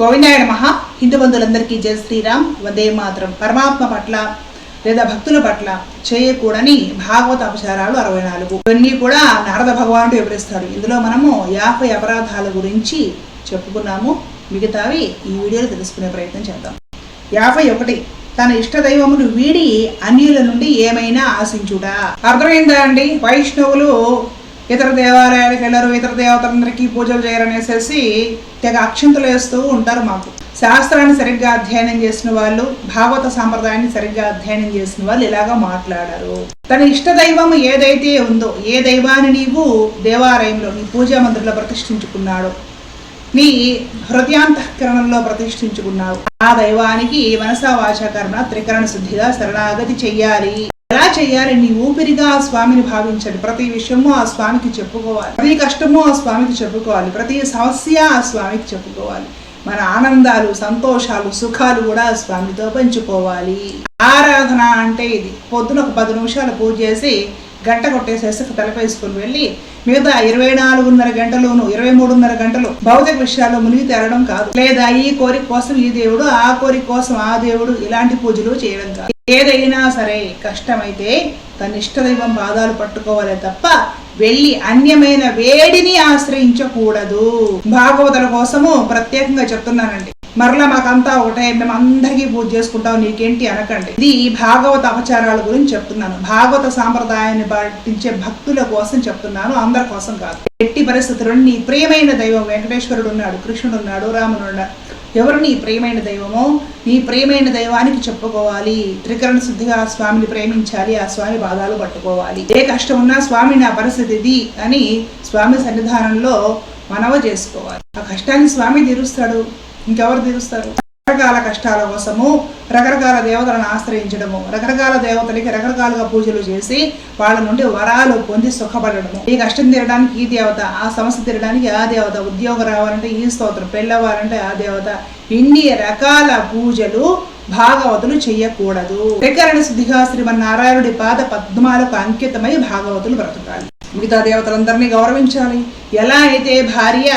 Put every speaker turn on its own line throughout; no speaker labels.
గోవిందాయ మహా హిందూ బంధువులందరికీ జయ శ్రీరామ్. వందే మాత్రం. పరమాత్మ పట్ల లేదా భక్తుల పట్ల చేయకూడని భాగవత అపచారాలు అరవై నాలుగు. ఇవన్నీ కూడా నారద భగవానుడు వివరిస్తాడు. ఇందులో మనము యాభై అపరాధాల గురించి చెప్పుకున్నాము. మిగతావి ఈ వీడియోలో తెలుసుకునే ప్రయత్నం చేద్దాం. యాభై ఒకటి. తన ఇష్ట దైవమును వీడి అన్యుల నుండి ఏమైనా ఆశించుడా అర్థమైందా అండి? వైష్ణవులు ఇతర దేవాలయాలకు వెళ్ళరు ఇతర దేవతలందరికీ పూజలు చేయరనేసేసి తెగ అక్షంతలు వేస్తూ ఉంటారు మాకు. శాస్త్రాన్ని సరిగ్గా అధ్యయనం చేసిన వాళ్ళు భాగవత సాంప్రదాయాన్ని సరిగ్గా అధ్యయనం చేసిన వాళ్ళు ఇలాగా మాట్లాడారు. తన ఇష్ట దైవం ఏదైతే ఉందో ఏ దైవాన్ని నీవు దేవాలయంలో నీ పూజా మందిరంలో ప్రతిష్ఠించుకున్నాడో నీ హృదయాంతఃకరణంలో ప్రతిష్ఠించుకున్నావు ఆ దైవానికి మనసా వాచాకరణ త్రికరణ శుద్ధిగా శరణాగతి చెయ్యాలి. ఎలా నీ ఊపిరిగా ఆ స్వామిని భావించండి ప్రతి విషయము ఆ స్వామికి చెప్పుకోవాలి. ప్రతి కష్టము ఆ స్వామికి చెప్పుకోవాలి. ప్రతి సమస్య ఆ స్వామికి చెప్పుకోవాలి. మన ఆనందాలు సంతోషాలు సుఖాలు కూడా ఆ స్వామితో పంచుకోవాలి. ఆరాధన అంటే ఇది. పొద్దున ఒక పది నిమిషాలు పూజ చేసి గంట కొట్టేసేసి తలపేసుకుని వెళ్ళి మిగతా ఇరవై నాలుగున్నర గంటలోను ఇరవై మూడున్నర గంటలు భౌతిక విషయాల్లో మునిగి తేరడం కాదు. లేదా ఈ కోరిక కోసం ఈ దేవుడు ఆ కోరిక కోసం ఆ దేవుడు ఇలాంటి పూజలు చేయడం కాదు. ఏదైనా సరే కష్టమైతే తన ఇష్ట దైవం పాదాలు పట్టుకోవాలే తప్ప వెళ్ళి అన్యమైన వేడిని ఆశ్రయించకూడదు. భాగవతుల కోసము ప్రత్యేకంగా చెప్తున్నానండి. మరలా మాకంతా ఒకటే మేము అందరికీ పూజ చేసుకుంటాం నీకేంటి అనకండి. ఇది భాగవత అపచారాల గురించి చెప్తున్నాను. భాగవత సాంప్రదాయాన్ని పాటించే భక్తుల కోసం చెప్తున్నాను అందరి కోసం కాదు. ఎట్టి పరిస్థితుల్లో నీ ప్రియమైన దైవం వెంకటేశ్వరుడు ఉన్నాడు కృష్ణుడు ఉన్నాడు రాముడు ఉన్నాడు ఎవరు నీ ప్రియమైన దైవమో నీ ప్రియమైన దైవానికి చెప్పుకోవాలి. త్రికరణ శుద్ధిగా స్వామిని ప్రేమించాలి ఆ స్వామి పాదాలు పట్టుకోవాలి. ఏ కష్టం ఉన్నా స్వామి నా పరిస్థితి ఇది అని స్వామి సన్నిధానంలో మనవ చేసుకోవాలి. ఆ కష్టాన్ని స్వామి తీరుస్తాడు. ఇంకెవరు తీరుస్తారు? రకరకాల కష్టాల కోసము రకరకాల దేవతలను ఆశ్రయించడము రకరకాల దేవతలకి రకరకాలుగా పూజలు చేసి వాళ్ళ నుండి వరాలు పొంది సుఖపడడము. ఈ కష్టం తీరడానికి ఈ దేవత ఆ సమస్య తీరడానికి ఆ దేవత ఉద్యోగం రావాలంటే ఈ స్తోత్రం పెళ్ళవారంటే ఆ దేవత ఇన్ని రకాల పూజలు భాగవతులు చెయ్యకూడదు. త్రికరణ శుద్ధిగా శ్రీమన్నారాయణుడి పాద పద్మాలకు అంకితమై భాగవతులు బ్రతకాలి. మిగతా దేవతలందరినీ గౌరవించాలి. ఎలా అయితే భార్య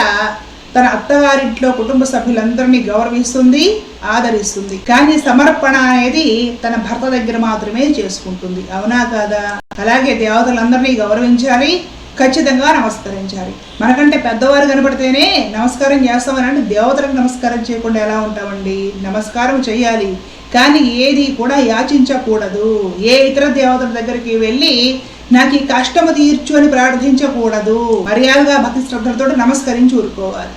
తన అత్తగారింట్లో కుటుంబ సభ్యులందరినీ గౌరవిస్తుంది ఆదరిస్తుంది. కానీ సమర్పణ అనేది తన భర్త దగ్గర మాత్రమే చేసుకుంటుంది. అవునా కాదా? అలాగే దేవతలందరినీ గౌరవించాలి ఖచ్చితంగా నమస్కరించాలి. మనకంటే పెద్దవారు కనపడితేనే నమస్కారం చేస్తామని అంటే దేవతలకు నమస్కారం చేయకుండా ఎలా ఉంటామండి? నమస్కారం చేయాలి. కానీ ఏది కూడా యాచించకూడదు. ఏ ఇతర దేవతల దగ్గరికి వెళ్ళి నాకు ఈ కష్టము తీర్చు అని ప్రార్థించకూడదు. మర్యాదగా భక్తి శ్రద్ధలతో నమస్కరించి ఊరుకోవాలి.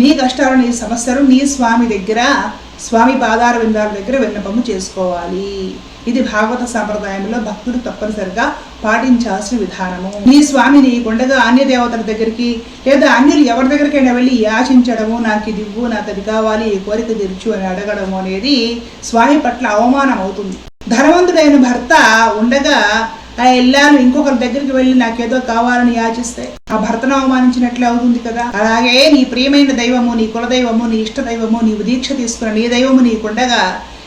నీ కష్టాలు నీ సమస్యలు నీ స్వామి దగ్గర స్వామి పాదార విందాల దగ్గర విన్నపము చేసుకోవాలి. ఇది భాగవత సాంప్రదాయంలో భక్తుడు తప్పనిసరిగా పాటించాల్సిన విధానము. నీ స్వామి నీ కొండగా అన్య దేవతల దగ్గరికి లేదా అన్యులు ఎవరి దగ్గరికైనా వెళ్ళి యాచించడము నాకు ఇది ఇవ్వు నాకు అది కావాలి ఈ కోరిక తెరుచు అని అడగడము అనేది స్వామి పట్ల అవమానం అవుతుంది ధనవంతుడైన భర్త ఉండగా ఆ ఎల్లాను ఇంకొకరి దగ్గరికి వెళ్ళి నాకేదో కావాలని యాచిస్తే ఆ భర్తను అవమానించినట్లే అవుతుంది కదా. అలాగే నీ ప్రియమైన దైవము నీ కులదైవము నీ ఇష్ట దైవము నీవు దీక్ష తీసుకున్న నీ దైవము నీకుండగా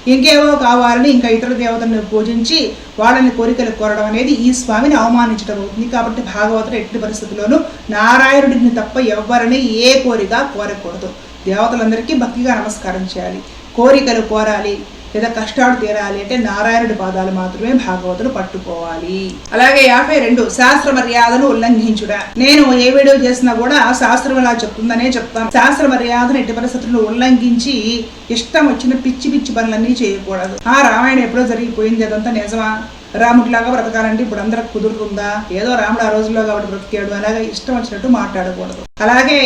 ఇంకేవో కావాలని ఇంకా ఇతర దేవతలను పూజించి వాళ్ళని కోరికలు కోరడం అనేది ఈ స్వామిని అవమానించడం అవుతుంది కాబట్టి భాగవతుడు ఎట్టి పరిస్థితుల్లోనూ నారాయణుడిని తప్ప ఎవ్వరని ఏ కోరిక కోరకూడదు. దేవతలందరికీ భక్తిగా నమస్కారం చేయాలి. కోరికలు కోరాలి. లేదా కష్టాలు తీరాలి అంటే నారాయణుడి పాదాలు మాత్రమే భాగవతుడు పట్టుకోవాలి. అలాగే యాభై రెండు శాస్త్ర మర్యాదను ఉల్లంఘించుట. నేను ఏ వీడియో చేసినా కూడా శాస్త్రం ఇలా చెప్తుందనే చెప్తాను. శాస్త్ర మర్యాదను ఎట్టి పరిస్థితులను ఉల్లంఘించి ఇష్టం వచ్చిన పిచ్చి పిచ్చి పనులన్నీ చేయకూడదు. ఆ రామాయణం ఎప్పుడో జరిగిపోయింది అదంతా నిజమా? రాముడిలాగా బ్రతకాలంటే ఇప్పుడు అందరికి కుదురుతుందా? ఏదో రాముడు ఆ రోజుల్లో కాబట్టి బ్రతికాడు అలాగే ఇష్టం వచ్చినట్టు మాట్లాడకూడదు. అలాగే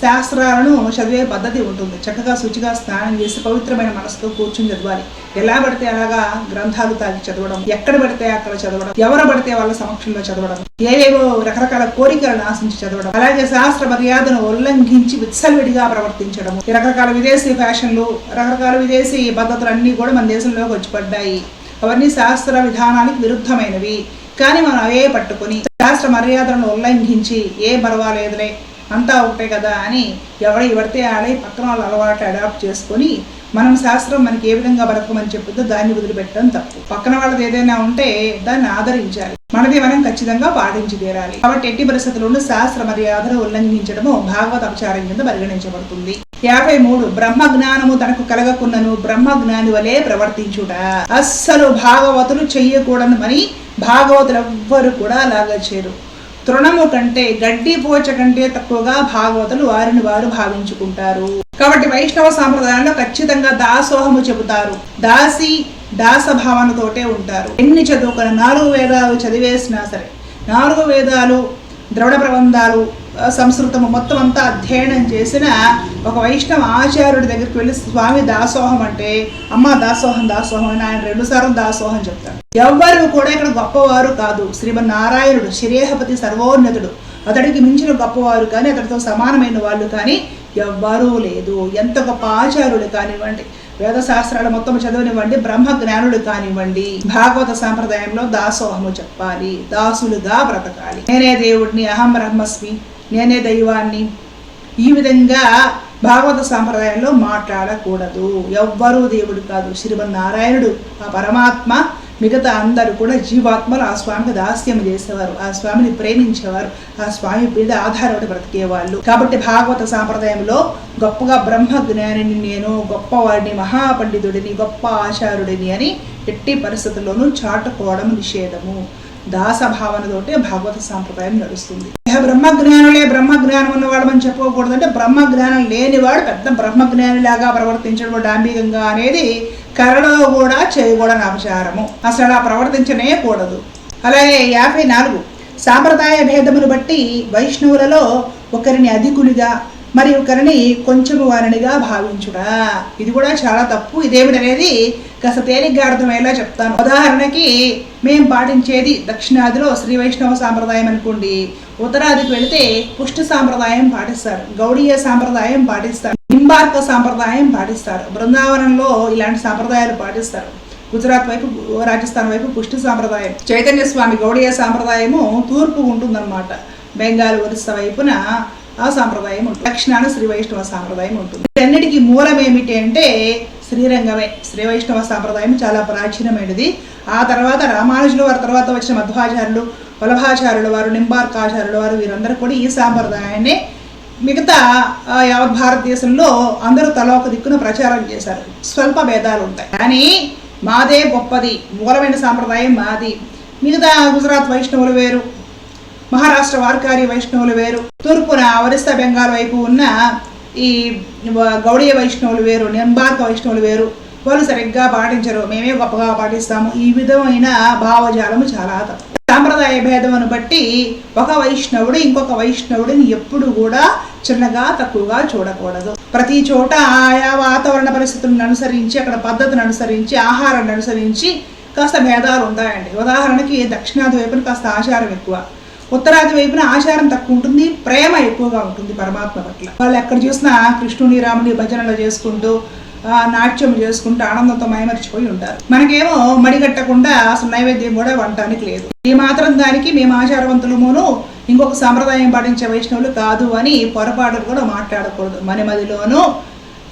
శాస్త్రాలను చదివే పద్ధతి ఉంటుంది. చక్కగా శుచిగా స్నానం చేసి పవిత్రమైన మనసుతో కూర్చుని చదవాలి. ఎలా పడితే అలాగా గ్రంథాలు తాగి చదవడం ఎక్కడ పడితే అక్కడ చదవడం ఎవరు పడితే వాళ్ళ సమక్షంలో చదవడం ఏవేవో రకరకాల కోరికలను ఆశించి చదవడం అలాగే శాస్త్ర మర్యాదను ఉల్లంఘించి విత్సలవిడిగా ప్రవర్తించడం రకరకాల విదేశీ ఫ్యాషన్లు రకరకాల విదేశీ పద్ధతులు అన్నీ కూడా మన దేశంలోకి వచ్చి పడ్డాయి. అవన్నీ శాస్త్ర విధానానికి విరుద్ధమైనవి. కానీ మనం అవే పట్టుకొని శాస్త్ర మర్యాదలను ఉల్లంఘించి ఏ పర్వాలేదులే అంతా ఒకటే కదా అని ఎవడ ఎవరితే ఆడే పక్కన వాళ్ళు అలవాటు అడాప్ట్ చేసుకొని మనం శాస్త్రం మనకి ఏ విధంగా బ్రతకమని చెప్పుద్దో దాన్ని వదిలిపెట్టడం తప్పు. పక్కన వాళ్ళది ఏదైనా ఉంటే దాన్ని ఆదరించాలి. మనది మనం ఖచ్చితంగా పాటించి తీరాలి. కాబట్టి ఎట్టి పరిస్థితుల్లోనూ శాస్త్ర మర్యాదను ఉల్లంఘించడము భాగవత అపచారం కింద పరిగణించబడుతుంది. యాభై మూడు బ్రహ్మ జ్ఞానము తనకు కలగకున్నను బ్రహ్మ జ్ఞాని వలె ప్రవర్తించుట. అస్సలు భాగవతులు చెయ్యకూడదని భాగవతులు ఎవ్వరు కూడా అలాగా చేరు తృణము కంటే గడ్డి పోచ కంటే తక్కువగా భాగవతులు వారిని వారు భావించుకుంటారు. కాబట్టి వైష్ణవ సాంప్రదాయంలో ఖచ్చితంగా దాసోహము చెబుతారు. దాసి దాస భావనతోటే ఉంటారు. ఎన్ని చదువుకున్న నాలుగు వేదాలు చదివేసినా సరే నాలుగు వేదాలు ద్రవణ ప్రబంధాలు సంస్కృతము మొత్తం అంతా అధ్యయనం చేసిన ఒక వైష్ణవ ఆచార్యుడి దగ్గరికి వెళ్ళి స్వామి దాసోహం అంటే అమ్మ దాసోహం దాసోహం అని ఆయన రెండుసార్లు దాసోహం చెప్తాడు. ఎవ్వరు కూడా ఇక్కడ గొప్పవారు కాదు. శ్రీమన్నారాయణుడు శ్రేహపతి సర్వోన్నతుడు. అతడికి మించిన గొప్పవారు కానీ అతడితో సమానమైన వాళ్ళు కానీ ఎవ్వరూ లేదు. ఎంత గొప్ప ఆచార్యుడు కానివ్వండి వేద శాస్త్రాలు మొత్తం చదవనివ్వండి బ్రహ్మ జ్ఞానుడు కానివ్వండి భాగవత సాంప్రదాయంలో దాసోహము చెప్పాలి దాసులుగా బ్రతకాలి. నేనే దేవుడిని అహం బ్రహ్మస్మి. నేనే దైవాన్ని. ఈ విధంగా భాగవత సాంప్రదాయంలో మాట్లాడకూడదు. ఎవ్వరూ దేవుడు కాదు. శ్రీమన్నారాయణుడు ఆ పరమాత్మ మిగతా అందరూ కూడా జీవాత్మలు ఆ స్వామికి దాస్యం చేసేవారు. ఆ స్వామిని ప్రేమించేవారు. ఆ స్వామి మీద ఆధారపడి బ్రతికేవాళ్ళు. కాబట్టి భాగవత సాంప్రదాయంలో గొప్పగా బ్రహ్మ జ్ఞానిని నేను గొప్పవాడిని మహాపండితుడిని గొప్ప ఆచారుడిని అని ఎట్టి పరిస్థితుల్లోనూ చాటుకోవడం నిషేధము. దాస భావనతోటే భాగవత సాంప్రదాయం నడుస్తుంది. బ్రహ్మజ్ఞానులే బ్రహ్మజ్ఞానం ఉన్నవాడు అని చెప్పుకోకూడదంటే బ్రహ్మ లేనివాడు పెద్ద బ్రహ్మజ్ఞానిలాగా ప్రవర్తించడం డాంబికంగా అనేది కరలో కూడా చేయకూడని అపచారము. అసలు అలా ప్రవర్తించనే కూడదు. అలాగే యాభై నాలుగు సాంప్రదాయ భేదమును బట్టి వైష్ణవులలో ఒకరిని అధికునిగా మరి ఒకరిని కొంచెము వారినిగా భావించుడా ఇది కూడా చాలా తప్పు. ఇదేమిటనేది కాస్త తేలిగ్గా అర్థమయ్యేలా చెప్తాను. ఉదాహరణకి మేము పాటించేది దక్షిణాదిలో శ్రీ వైష్ణవ సాంప్రదాయం అనుకోండి. ఉత్తరాదికి వెళితే పుష్టి సాంప్రదాయం పాటిస్తారు. గౌడీయ సాంప్రదాయం పాటిస్తారు. నింబార్క సాంప్రదాయం పాటిస్తారు. బృందావనంలో ఇలాంటి సాంప్రదాయాలు పాటిస్తారు. గుజరాత్ వైపు రాజస్థాన్ వైపు పుష్టి సాంప్రదాయం. చైతన్య స్వామి గౌడీయ సాంప్రదాయము తూర్పు ఉంటుందన్నమాట. బెంగాల్ ఒరిస్సా వైపున ఆ సాంప్రదాయం ఉంటుంది. దక్షిణాన శ్రీ వైష్ణవ సాంప్రదాయం ఉంటుంది. అన్నిటికీ మూలం ఏమిటి అంటే శ్రీరంగమే. శ్రీ వైష్ణవ సాంప్రదాయం చాలా ప్రాచీనమైనది. ఆ తర్వాత రామానుజులు వారి తర్వాత వచ్చిన మధ్వాచార్యులు వల్లభాచార్యులు వారు నింబార్కాచార్యుల వారు వీరందరూ కూడా ఈ సాంప్రదాయాన్ని మిగతా యావత్ భారతదేశంలో అందరూ తల ఒక దిక్కున ప్రచారం చేశారు. స్వల్ప భేదాలు ఉంటాయి. కానీ మాదే గొప్పది. మూలమైన సాంప్రదాయం మాది. మిగతా గుజరాత్ వైష్ణవులు వేరు మహారాష్ట్ర వార్కారి వైష్ణవులు వేరు తూర్పున ఒరిస్సా బెంగాల్ వైపు ఉన్న ఈ గౌడీయ వైష్ణవులు వేరు నింబార్క వైష్ణవులు వేరు వాళ్ళు సరిగ్గా పాటించరు. మేమే గొప్పగా పాటిస్తాము. ఈ విధమైన భావజాలము చాలా తప్పు సాంప్రదాయ భేదమును బట్టి ఒక వైష్ణవుడు ఇంకొక వైష్ణవుడిని ఎప్పుడు కూడా చిన్నగా తక్కువగా చూడకూడదు. ప్రతి చోట ఆయా వాతావరణ పరిస్థితులను అనుసరించి అక్కడ పద్ధతిని అనుసరించి ఆహారాన్ని అనుసరించి కాస్త భేదాలు ఉంటాయండి. ఉదాహరణకి దక్షిణాది వైపున కాస్త ఆచారం ఎక్కువ. ఉత్తరాది వైపున ఆచారం తక్కువ ఉంటుంది ప్రేమ ఎక్కువగా ఉంటుంది పరమాత్మ పట్ల. వాళ్ళు ఎక్కడ చూసినా కృష్ణుని రాముని భజనలు చేసుకుంటూ నాట్యం చేసుకుంటూ ఆనందంతో మైమర్చిపోయి ఉంటారు. మనకేమో మడిగట్టకుండా అసలు నైవేద్యం కూడా వంటానికి లేదు. ఈ మాత్రం దానికి మేము ఆచారవంతులమును ఇంకొక సాంప్రదాయం పాటించే వైష్ణవులు కాదు అని పొరపాటు కూడా మాట్లాడకూడదు. మన మదిలోనూ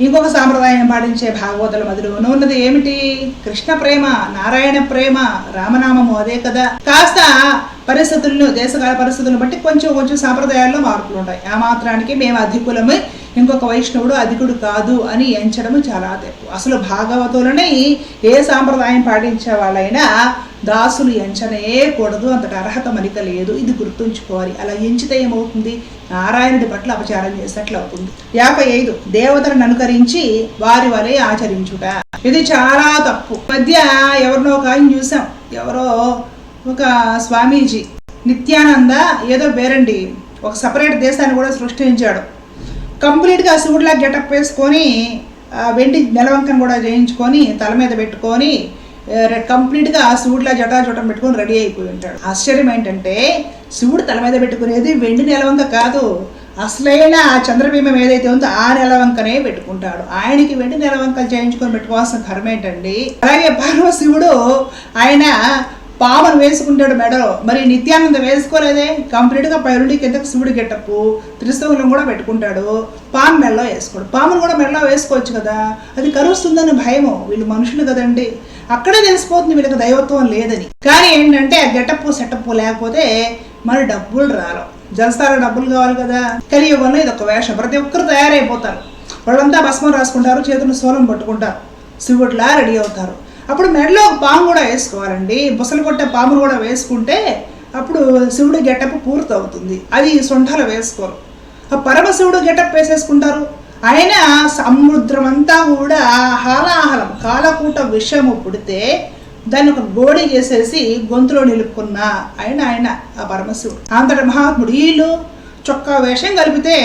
ఇంకొక సాంప్రదాయం పాటించే భాగవతుల మదిలోనూ ఉన్నది ఏమిటి? కృష్ణ ప్రేమ నారాయణ ప్రేమ రామనామము అదే కదా. కాస్త పరిస్థితులను దేశకాల పరిస్థితులను బట్టి కొంచెం కొంచెం సాంప్రదాయాల్లో మార్పులు ఉంటాయి. ఆ మాత్రానికి మేము అధికులము ఇంకొక వైష్ణవుడు అధికుడు కాదు అని ఎంచడము చాలా తప్పు. అసలు భాగవతులని ఏ సాంప్రదాయం పాటించే వాళ్ళైనా దాసులు ఎంచనే కూడదు అంతటి అర్హత మనకి లేదు. ఇది గుర్తుంచుకోవాలి. అలా ఎంచితే ఏమవుతుంది? నారాయణుడి పట్ల అపచారం చేసినట్లు అవుతుంది యాభై ఐదు దేవతలను అనుకరించి వారి వలె ఆచరించుట. ఇది చాలా తప్పు. మధ్య ఎవరినో ఒక ఆయన చూసాం. ఎవరో ఒక స్వామీజీ. నిత్యానంద ఏదో పేరండి. ఒక సపరేట్ దేశాన్ని కూడా సృష్టించాడు. కంప్లీట్గా శివుడిలా గెటప్ వేసుకొని వెండి నెలవంకను కూడా చేయించుకొని తల మీద పెట్టుకొని ఆ, రె- కంప్లీట్గా శివుడిలా జటాజటం పెట్టుకొని రెడీ అయిపోయి ఉంటాడు. ఆశ్చర్యం ఏంటంటే శివుడు తల మీద పెట్టుకునేది వెండి నెలవంక కాదు. అసలైన ఆ చంద్రబీమం ఏదైతే ఉందో ఆ నెలవంకనే పెట్టుకుంటాడు. ఆయనకి వెండి నెలవంకలు చేయించుకొని పెట్టుకోవాల్సిన కర్మ ఏంటండి? అలాగే పరమశివుడు ఆయన పామును వేసుకుంటాడు మెడలో. మరి నిత్యానంద వేసుకోలేదే? కంప్లీట్గా పైరుడి కిందకి శివుడి గెట్టప్పు త్రిశూలం కూడా పెట్టుకుంటాడు. పాము మెడలో వేసుకోడు. పామును కూడా మెడలో వేసుకోవచ్చు కదా? అది కరుస్తుందని భయము. వీళ్ళు మనుషులు కదండి. అక్కడే తెలిసిపోతుంది వీళ్ళకి దైవత్వం లేదని. కానీ ఏంటంటే ఆ గెటప్పు సెటప్పు లేకపోతే మరి డబ్బులు రాలు జలసాల డబ్బులు కావాలి కదా. కలియుగంలో ఇది ఒక వేషం. ప్రతి ఒక్కరు తయారైపోతారు. వాళ్ళంతా భస్మం రాసుకుంటారు చేతులు సోలం పట్టుకుంటారు. శివుడిలా రెడీ అవుతారు. అప్పుడు మెడలో ఒక పాము కూడా వేసుకోవాలండి. బుసలు కొట్టే పాములు కూడా వేసుకుంటే అప్పుడు శివుడు గెటప్ పూర్తవుతుంది. అది సొంఠలు వేసుకోరు. ఆ పరమశివుడు గెటప్ వేసేసుకుంటారు. ఆయన సముద్రమంతా కూడా హాలాహలం కాలకూట విషము పుడితే దాన్ని ఒక గోడి చేసేసి గొంతులో నిలుపుకున్న ఆయన ఆయన ఆ పరమశివుడు. అంతటి మహాత్ముడు వీళ్ళు చొక్కా వేషం కలిపితే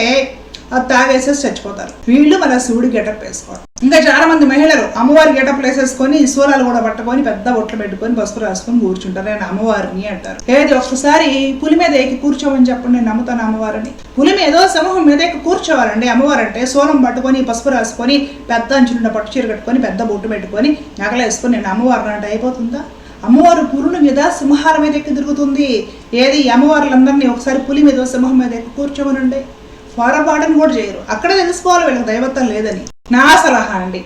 అది తాగేసేసి చచ్చిపోతారు. వీళ్ళు మన శివుడి గెటప్ వేసుకోవాలి. ఇంకా చాలా మంది మహిళలు అమ్మవారి గెటప్ వేసేసుకొని సూరాలు కూడా పట్టుకొని పెద్ద బొట్లు పెట్టుకొని పసుపు రాసుకొని కూర్చుంటారు. నేను అమ్మవారిని అంటారు. ఏది ఒక్కసారి పులి మీద ఎక్కి కూర్చోమని చెప్పండి నేను నమ్ముతాను అమ్మవారిని. పులి మీద సమూహం మీద ఎక్కి కూర్చోవాలండి. అమ్మవారు అంటే సోలం పట్టుకొని పసుపు రాసుకొని పెద్ద అంచులున్న పట్టు చీర కట్టుకొని పెద్ద బొట్టు పెట్టుకొని నగలేసుకొని నేను అమ్మవారిని అంటే అయిపోతుందా? అమ్మవారు పురుల మీద సింహాల మీద ఎక్కి తిరుగుతుంది. ఏది ఈ అమ్మవార్లందరినీ ఒకసారి పులి మీద సింహం మీద ఎక్కి కూర్చోమనండి. పొరపాటును కూడా చేయరు. అక్కడ తెలుసుకోవాలి వీళ్ళకి దైవత్వం లేదని. నా సలహా అండి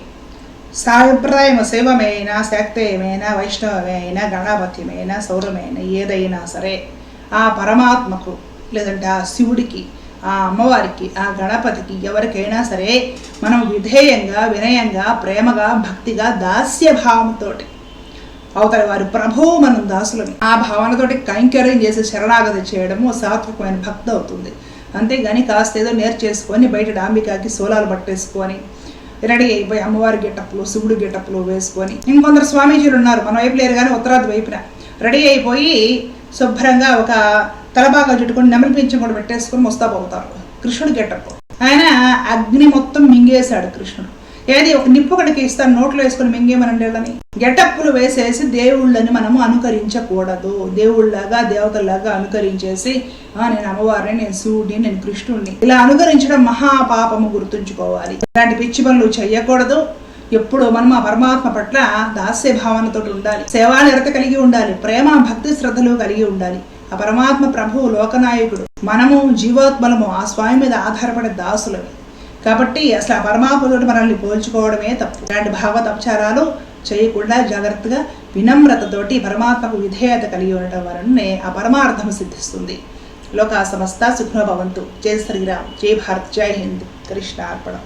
సాంప్రదాయం శైవమైన శాక్తేయమైన వైష్ణవమైన గణపత్యమైన సౌరమైన ఏదైనా సరే ఆ పరమాత్మకు లేదంటే ఆ శివుడికి ఆ అమ్మవారికి ఆ గణపతికి ఎవరికైనా సరే మనం విధేయంగా వినయంగా ప్రేమగా భక్తిగా దాస్య భావంతోటి అవతలి ప్రభువు మనం దాసులని ఆ భావనతోటి కైంకర్యం చేసి శరణాగతి చేయడము సాత్వికమైన భక్తి అవుతుంది. అంతేగాని కాస్త ఏదో నేర్చేసుకొని బయట డాంబికాకి సోలాలు పట్టేసుకొని రెడీ అయిపోయి అమ్మవారి గెటప్లు శివుడు గెటప్లు వేసుకొని ఇంకొందరు స్వామీజీలు ఉన్నారు. మన వైపు లేరు కానీ ఉత్తరాది వైపున. రెడీ అయిపోయి శుభ్రంగా ఒక తలబాగా చుట్టుకొని నెమలి పింఛం కూడా పెట్టేసుకొని ముస్తాబవుతారు కృష్ణుడు గెటప్. ఆయన అగ్ని మొత్తం మింగేశాడు కృష్ణుడు. ఏది ఒక నిప్పుకడికి ఇస్తాను నోట్లో వేసుకొని మింగేమనండి వాళ్ళని? గెటప్పులు వేసేసి దేవుళ్ళని మనము అనుకరించకూడదు. దేవుళ్ళలాగా దేవతల్లాగా అనుకరించేసి ఆ నేను అమ్మవారిని నేను శివుడిని నేను కృష్ణుడిని. ఇలా అనుకరించడం మహాపాపము గుర్తుంచుకోవాలి. ఇలాంటి పిచ్చి పనులు చెయ్యకూడదు. ఎప్పుడు మనం ఆ పరమాత్మ పట్ల దాస్య భావనతో ఉండాలి. సేవానిరత కలిగి ఉండాలి. ప్రేమ భక్తి శ్రద్ధలు కలిగి ఉండాలి. ఆ పరమాత్మ ప్రభువు లోకనాయకుడు మనము జీవోత్మలము ఆ స్వామి మీద ఆధారపడే దాసులవి కాబట్టి అసలు ఆ పరమాత్మతో మనల్ని పోల్చుకోవడమే తప్పు. ఇలాంటి భావతపచారాలు చేయకుండా జాగ్రత్తగా వినమ్రతతోటి పరమాత్మకు విధేయత కలిగి ఉండటం వలననే ఆ పరమార్థం సిద్ధిస్తుంది. లోకా సమస్త సుఖభవంతు జై శ్రీరామ్. జై భారత్. జై హింద్. కృష్ణ అర్పణం.